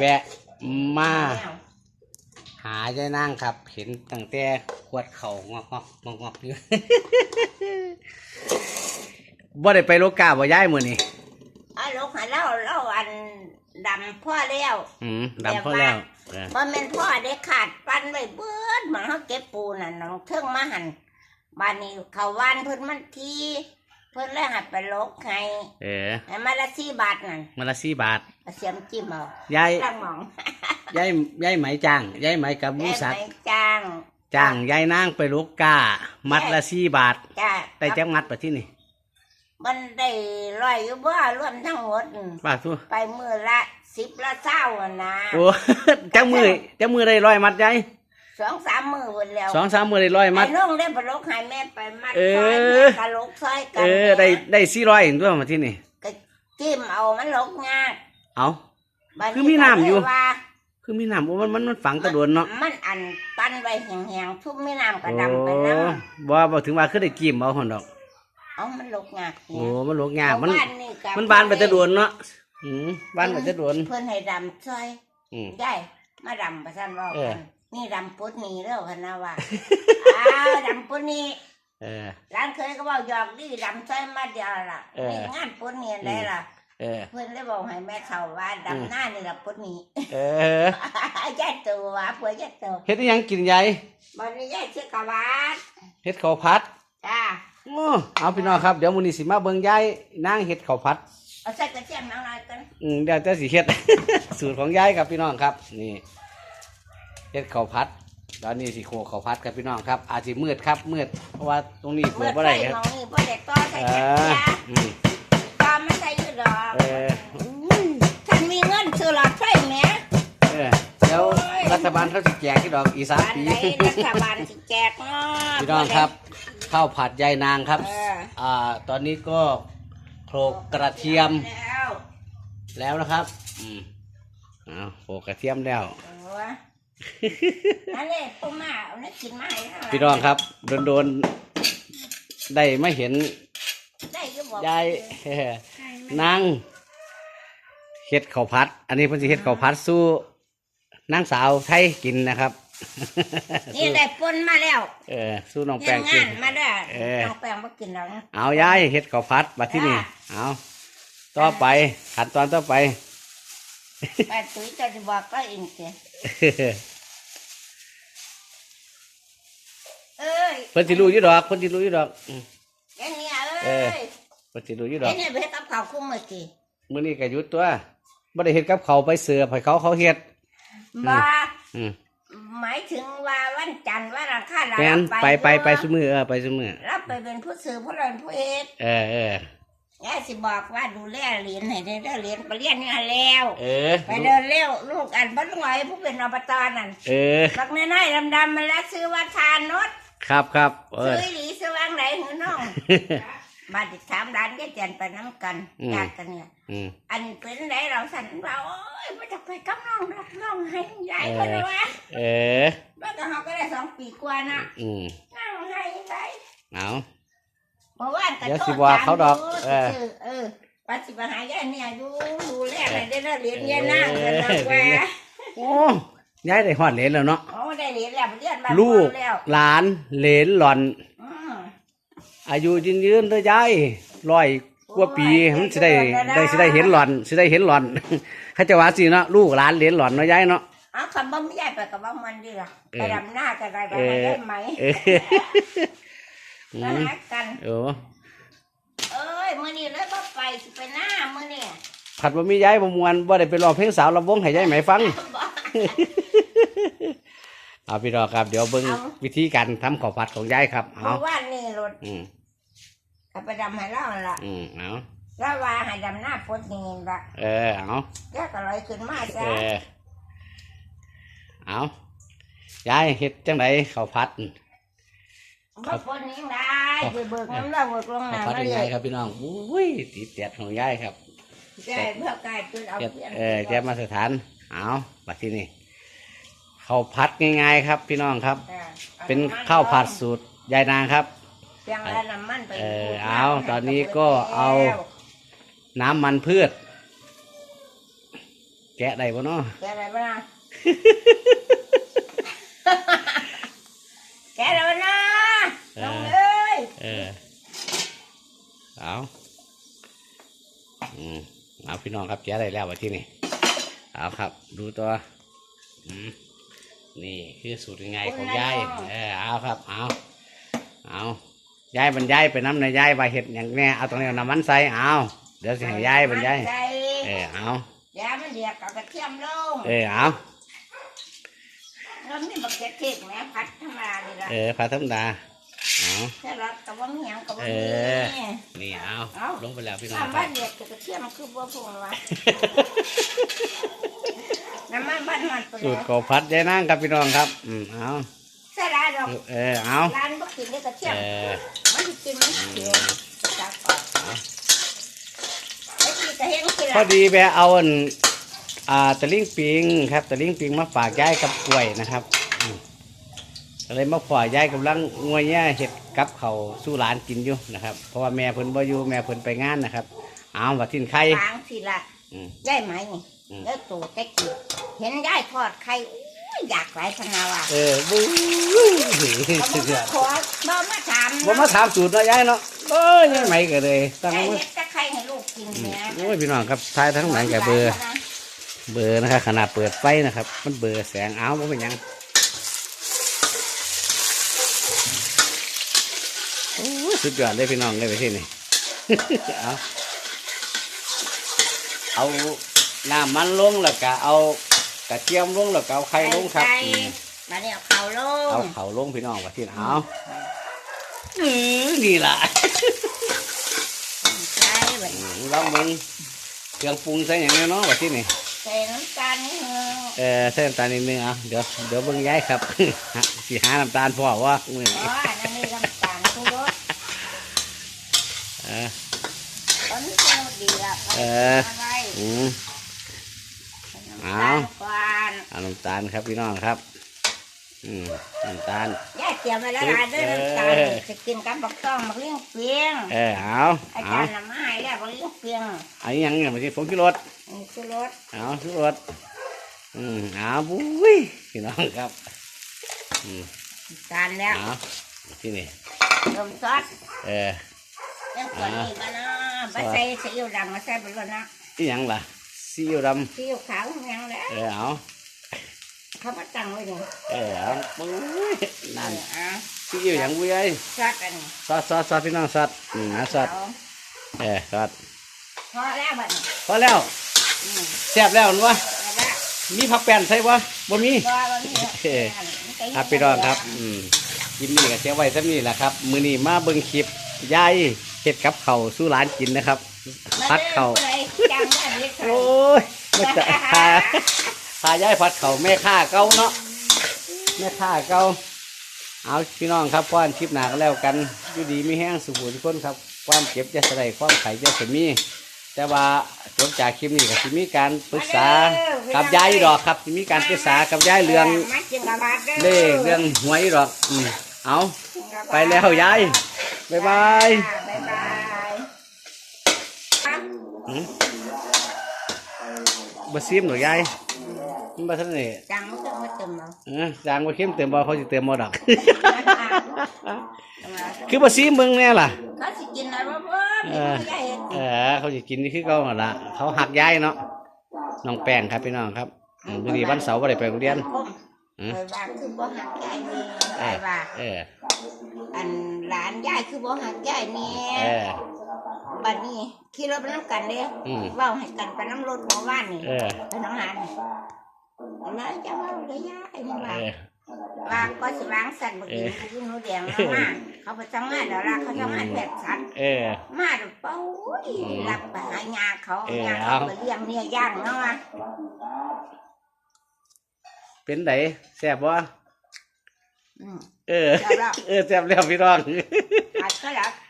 แวะมาแนวหายายนั่งครับ เห็นตั้งแต่ขวดเข่างอกงอกงอกงอกอยู่บ่ได้ไปโลกาบ่ย้ายมื้อนี้เอาลูกให้เราเราอันดำพ่อแล้วอืมดำพอแล้วเออบ่แม่นพ่อได้ขาดปันไว้เบิดเหมือนเฮาเก็บปูน่ะน้องเทิงมาหั่นบ้านนี้เขาวานเพิ่นมันที เพิ่นเลยให้ไปลกให้เออให้มาละ4บาทนั่นมาละสี่บาทเอาเสียมจิ้มเอายายตั้งหมองยายยายไหมจ้างยายไหมกับมูสักได้ไหมจ้างจ้างยายนางไปโลกามัดละสี่บาทจ้าได้จักมัดไปที่นี่มันได้ร้อยอยู่บ่รวมทั้งหมดบาทตัวไปมือละสิบละเศร้าอะนะโอ้จักมือจักมือได้ร้อยมัดยาย สองสามมือหมดแล้วสองสามมือได้ร้อยมัไอ้ดน้องได้ปลกให้แม่ไปมัดเออซอยแม่กะลกซอยกัเออได้ได้สี่ร้อยตัวมาที่นี่ก็จิ้มเอามันลกงากเอาบัดคือมีน้ำอยู่ก็เลยว่าคือมีน้ำโอ้มันมันมันฝังตะโดนเนาะมันอันปั้นไว้แห้งๆทุบมีน้ำกระโอ้ดำไปน้บ่บ่ถึงว่าคือได้กิมเอาหนดอกำเอามันลกงากโอ้มันโลกยากมันเอบ้นี่ก็มันบานไปตะโดนเนาะอืมบานไปตะโดนเพื่อนให้ดำซอยอืมได้มาดำประสันว่าเออกั นนี่ดำปุดนี่แล้วพะนะว่า อ้าวดำปุดนี่เออ ร้านเคยก็บอกหยอกดีดำซอยมาเดียวล่ะเออมีงานปุดนี่ได้ล่ะ เออ เพื่อนเลยบอกให้แม่เขาว่าอืมดำหน้านี่แหละปุดนี่ เออยายตัวว่าผัวยายตัวเฮ็ดอิหยังกินยายวันนี้ยายชื่อกะวาดเฮ็ดข้าวผัดจ้าโอ้เอาพี่น้องครับเดี๋ยวมื้อนี้สิมาเบิ่งยายนางเฮ็ดข้าวผัด เอาใส่กระเทียมน้ำลายกันอืมเดี๋ยวจะสิเฮ็ด สูตรของยายครับพี่น้องครับ นี่ เฮ็ดข้าวผัดตอนนี้สิโขกข้าวผัดครับพี่น้องครับ อาจสิมืดครับมืดเพราะว่าตรงนี้เปิเมื่ดอบ่ใส่ได้ครับมองนี่พ่อเด็กต่อใส่เอกระอเทียมอืมต่อไม่ใส่อยืดดอกเออฉันมีเงินซื้อหลอดไฟแหม่เออแล้วรัฐบาลเขาสิแจกที่ดอกอีกสามบ้านปีไหนรัฐบาลสิแจกเนาะ พี่น้องครับข้าวผัดยายนางครับ เออ อ่า ตอนนี้ก็โขลกกระเทียมแล้วแล้วนะครับ อืมเอาโขลกกระเทียมแล้ว เอ อนั่นเลยปุ้มมาเอานี่กินมาให้นะพี่น้องครับโดนโดนๆ ได้ไม่เห็นได้ก็บอกยายเอ่อนางเฮ็ดข้าวผัด อันนี้เพิ่นสิเฮ็ดข้าวผัดสู้นางสาวไทยกินนะครับ นี่ได้ปนมาแล้วเออสู้น้องแปยังงกิงาน นมาได้อเออ น้องแป้งมากินแล้วนะ เอายายเฮ็ดข้าวผัดบัดที่นี่จ้า เอาต่อไปขั้นตอนต่อไปไปตุ้ยจะจะบอกก็อินเสีย เอ้ยเพิ่นสิรู้อยู่ดอกเพิ่นสิรู้อยู่ดอกอืมไอ้เนี่ยเอเอ้อยเพิ่นสิรู้อยู่ดอไอ้กเนี่ยไปเฮ็ดกับข้าวคุ้มเมื่อกี้มื้อนี้ก็หยุดตัวบ่ได้เฮ็ดกับเขาวไปเสือให้เขาเขาเฮ็ดบ่อืมหมายถึงว่าวันจันทร์วันอังคารเราแม่นไปไปไปบ่ซุมื้อเออไปซุมื้อเราไปเป็นผู้สื่อผู้เรียนผู้เอกเออเออ ยายสิบอกว่าดูแลเหรียญให้ได้เด้อเหรียญไปเรียนนี่แล้ว เออ ไปเดินเร็วลูกอันบ้านหน่อยผู้เป็นอบตนั่นเออ บักน้อยๆดำๆมันแล้วซื้อว่าทานนดครับครับเอซื้ออหลีซื้อวางไหนหือน้อง มาติดถามร้านก็เจนไปน้ำกันอืม ญาติกันเนี่ย อืม อันเป็นไรเราสั่นเราโอ้ยมาจากไปกับน้องรักน้องให้ยายคนละวะเออ เมื่อกี้เขาก็ได้สองปีกว่านะอืม นั่งให้ไปเอา เพราะว่าแต่เดี๋ยวสิว่าเขาดอกเอเอออ เออปัจจุบันหายายเนี่ยดูดูแลอะไรได้แล้วเหรียญยายนั่งกันนะแกโอ้ยายได้ฮอดเหรนแล้วเนาะ โอ้ได้เหรียญแล้วเรียนบ้านลูก แล้วหลานเหลนหล่อน อืมอายุยืนยืนๆเด้อยายร้อยกว่าปีมันสิได้ได้สิได้เห็นหล่อนสิได้เห็นหล่อนเขาจะว่าสิเนาะลูกหลานเหลนหล่อนเนาะยายเนาะ เอาคำว่าไม่ยายไปกับว่ามันดีล่ะเออ ไปดำหน้ากันไปไปเออได้ไหม เออ อืมามหากันโอ้เอ้ยมื้อนี้เลยบ่ไปสิไปหน้ามื้อนี้ผัดบ่มียายบ่มวนบ่ได้ไปร้องเพลงสาวลำวงให้ยายไหมฟัง เอาพี่รองครับ เดี๋ยวเบิ่งวิธีการทำข้าวผัดของยายครับเพเอาราะว่านี่รถอืมก็ไปดำให้เรานั่นล่ะอืมเอาแล้วว่าให้ดำหน้าปดนี่ล่ะเออเอาแล้วก็ลอยขึ้นมาเอซะอเอายายเฮ็ดจังไดข้าวผัด บ่ปดนี่ได้ไปเบิกน้ำเราเบิกลงข้าวน้ำผัดมายังเลไงยครับพี่น้องอุ้ยติดแดดของยายครับได้เพื่อกายจุดเอาเฮ็ดเพียงเออแกมาสถานเอาบัดที่นี่ข้าวผัดง่ายๆครับ พี่น้องครับออเป็นข้าวผัดสูตรยายนางครับ เพียงแล้วน้ำมันไปเออขูดเอาน้ำตอนนี้ก็เอาแล้วน้ำมันพืช แกะได้บ่เนาะแกอะไรบ้างนะแกอะไรบ้างนะลงเลย เออเอาอืมเอา พี่น้องครับแกะได้แล้ววันที่นี่เอาครับ ดูตัวอืมนี่คือสูตรยังไงของยายเออเอาครับเอาเอายายบรรยายไปน้ำในยายว่าเห็ดอย่างแน่เอาตรงนี้เอาน้ำมันใส่เอาเดี๋ยวสิให้ยายบรรยายใส่เออเอายามันเดียกกับกระเทียมลงเออเอาแล้วมีบักเก็ตเทศแม่พัดธรรมดาดีละเออพระธรรมดา เอาใช่รับกับว่ามีหยังกับว่าเอมีอ นี่เอาเอาลงไปแล้วพี่น้องน้ำครับ้าบนเดียกกับกระเทียมคือบ่พงวะน้ำมันบ้านมันไปสูแล้ตรวกบพัดยายนั่งครับพี่น้องครับ อืมเอาใช่ร้านดอกเออเอาร้านบ่กินได้กระเทียมเออมันสิกินมันเสียจากก่อนไอ้ที่จะเห็นกินพอละดีแบเอาอันอ่าตะลิงปิงครับตะลิงปิงมาฝากยายกับกล้วยนะครับอืม ก็เลยมาขอยายกำลังงวยแย่เห็ดกับเขาวสู้หลานกินอยู่นะครับ เพราะว่าแม่เพิ่นบ่อยู่แม่เพิ่นไปงานนะครับเอาว่าทิ้นไข่ ฟางสิละอืมยายไหมนี่อืม แล้วตู่แต่กี้เห็นยายทอดไข่อุ้ยอยากหลายพนาว่ะเออบู๊เขาสุดยบ่อดขอบ่มาถามบ่มาถามสูตรเนาะยายเนาะเอ้ยยังไหมก็เลยตั้งไอ้มือเฮ็ดแต่ไข่ให้ลูกกินแหม่โอ้ยพี่น้องครับท้ายทั้งหลังกับเบอร์ เบอร์นะครับขนาดเปิดไฟนะครับ มันเบอร์แสงเอาบ่เป็นหยังโอ้ย สุดยอดเลยพี่น้องเลยไปที่นี่เอาเอาน้ำมันลงแล้วก็เอากระเทียมลงแล้วก็เอาไข่ลงครับไข่อืมมาเนี่ยเอาเข่าลงเอาเขาลงพี่น้องไปที่นี่เอาอือนี่ล่ะใส่แบบอืมลองมึงเครื่องปรุงใส่อย่างนี้เนาะไปที่นี่ ใส่น้ำตาลนิดนึงเออใส่น้ำตาลนิดนึงเอาเดี๋ยวเดี๋ยวเบิ่งย้ายครับสิหาน้ำตาลพอว่ามืออ๋นี้ออันนั้นนี่น้ำตาลทุรส เออตอนนี้เจ้าดีละเออาไว้อืมน้ำตาลก่อนเอาน้ำตาลครับพี่น้องครับ อืมน้ำตาลย่าเตรียมไว้แล้วล่ะเด้วยน้ำตาลเออจะกินกับบักต้องบักเลี้ยงเปียง เออเอาอาเอาจารย์นำมาให้แล้วบักเลี้ยงเปียงเอาอยังเนี่ยมาที่ผงชูรสนี่คือรสเอาชูรสอืมเอาบุ้ยพี่น้องครับอืมน้ำตาลแล้วเอาที่นี่รมซอสเออ เรื่องตัวนี้มานะไปใส่ซีอิ๊วดำมาใส่ไปแล้วนะอีหยังล่ะซีอิ๊วดซีอิ๊วขาวยังแล้วำเออเอาเขามาตั้งไว้นี่เออเอาบุ้ยนั่นอะซีอิ๊วหยังบุ้ยเอ้ยซอสอันนี้ซอสซอสซอสพี่น้องซอสอืมนะซอสเอาเออซอสพอแล้วบัดนี้พอแล้วอืมแซ่บแล้วนั่นวะเอาละมีผักแป้นใส่บ่บ่มีรอวันนี้เอ้ยครับพี่น้องครับ อืมกินนี่ก็เสียไว้ซะนี่แหละครับ มือนี้มาเบิ่งคลิปยาย เฮ็ดกับเขาวสู้ร้านกินนะครับ พัดเขาวจังได้เลยค่ะโอ้ยมาจะพาพายายพัดเขาวแม่ค้าเก่าเนาะแม่ค้าเก่าเอาพี่น้องครับพ่อนคลิปหนาก็แล้วกันอยู่ดีมีแห้งสุขทุกคนครับ ความเจ็บจะสลายความไข่จะสมีแต่ว่าจบจากคลิปนี้ก็สิมีการปรึกษากับยายอยู่ดอกครับสิมีการปรึกษากับยายเรื่องมากินกับบาทเลขเรื่องหวยดอกอืมเอาไปแล้วยายบ๊ายบายบ๊ายบาย หืม บะซิมหนูยายมันบะทันนี่จังไม่ต้องมาเติมเราเออจางบะเข้มเติมบ่เขาสิเติมบ่ดอกคือบะซิมมึงแน่ล่ะเขาสิกินอะไรบ้างเออไม่ได้เห็นเออเขาสิกินนี่คือเก่าหั่นล่ะเขาหักยายเนาะน้องแป้งครับพี่น้องครับอืมมื้อนี้วันเสาร์บ่ได้ไปโรงเรียน อืมเคยว่าคือบ่หักยายนี่เอเคอยว่าเออ อันหลานยายคือบ่หักยายนี่เออ บัดนี้ขี่รถไปน้ำกันเด้อืมเว้าให้กันไปน้ำรถหัวว่านนี่เออ ไปน้องหานแล้วจะว่าเลยยายนี่เอว่าอว่าก็สิวางสันบ่กินคือหนูแดงมามาเขาไปทำงานแล้วล่ะเขาทำงานแบบสัตว์เออ มาดเป้ารับไปหายาเขาเออ ยาเขาไปเลี้ยงเนี่ยย่างเนาะ เป็นไดแซ่บบ่อืมเออ แซ่บแล้ว เออแซ่บแล้วพี่น้องอาจก็แล้วเ